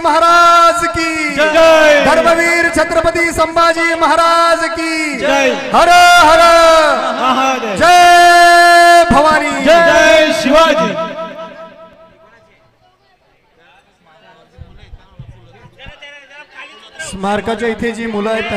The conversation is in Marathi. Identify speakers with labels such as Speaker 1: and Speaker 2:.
Speaker 1: महाराज की।
Speaker 2: जय
Speaker 1: धर्मवीर छत्रपती संभाजी महाराज की।
Speaker 2: जय।
Speaker 1: हर हर। जय भवानी।
Speaker 2: जय शिवाजी।
Speaker 1: स्मारकाच्या इथे जी मुलं आहेत